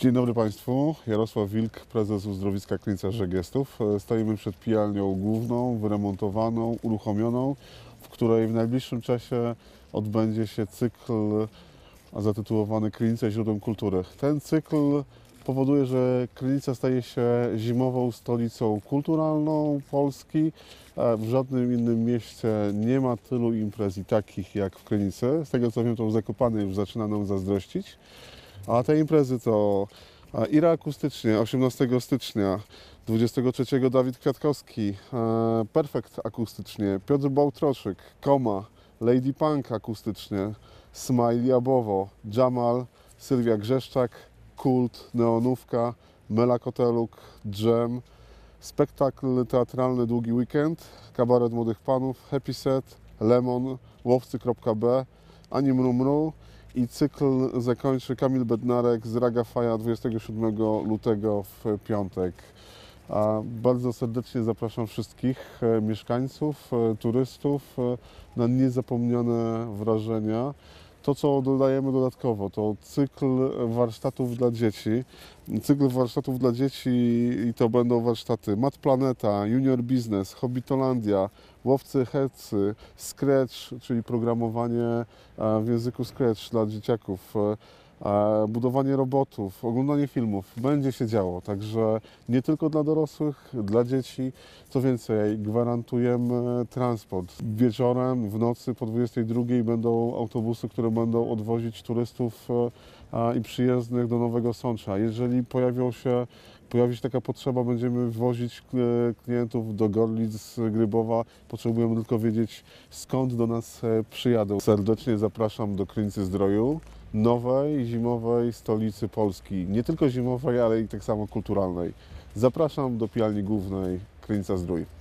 Dzień dobry Państwu, Jarosław Wilk, prezes Uzdrowiska Klinica Żegiestów. E, Stoimy przed pijalnią główną, wyremontowaną, uruchomioną, w której w najbliższym czasie odbędzie się cykl zatytułowany Klinica Źródłem Kultury. Ten cykl powoduje, że Klinica staje się zimową stolicą kulturalną Polski. W żadnym innym mieście nie ma tylu imprez i takich jak w Klinice. Z tego co wiem, to w Zakopanej już zaczyna nam zazdrościć. A te imprezy to Ira akustycznie 18 stycznia, 23 Dawid Kwiatkowski, Perfekt akustycznie, Piotr Bałtroszyk, Koma, Lady Punk akustycznie, Smile Jabowo, Jamal, Sylwia Grzeszczak, Kult, Neonówka, Mela Koteluk, Dżem, spektakl teatralny Długi Weekend, Kabaret Młodych Panów, Happy Set, Lemon, Łowcy.b, Ani Mru Mru, i cykl zakończy Kamil Bednarek z Raga Faja 27 lutego w piątek. A Bardzo serdecznie zapraszam wszystkich e, mieszkańców, e, turystów e, na niezapomniane wrażenia. To, co dodajemy dodatkowo, to cykl warsztatów dla dzieci. Cykl warsztatów dla dzieci i to będą warsztaty Mat Planeta, Junior Business, Hobbitolandia, Łowcy Hecy, Scratch, czyli programowanie e, w języku Scratch dla dzieciaków, e, budowanie robotów, oglądanie filmów. Będzie się działo, także nie tylko dla dorosłych, dla dzieci. Co więcej, gwarantujemy transport. Wieczorem, w nocy po 22 będą autobusy, które będą odwozić turystów e, i przyjezdnych do Nowego Sącza. Jeżeli pojawią się, pojawi się taka potrzeba, będziemy wozić e, klientów do Gorlic, Grybowa. Potrzebujemy tylko wiedzieć, skąd do nas e, przyjadą. Serdecznie zapraszam do Klinicy Zdroju, nowej, zimowej stolicy Polski. Nie tylko zimowej, ale i tak samo kulturalnej. Zapraszam do pijalni głównej Klinica Zdrój.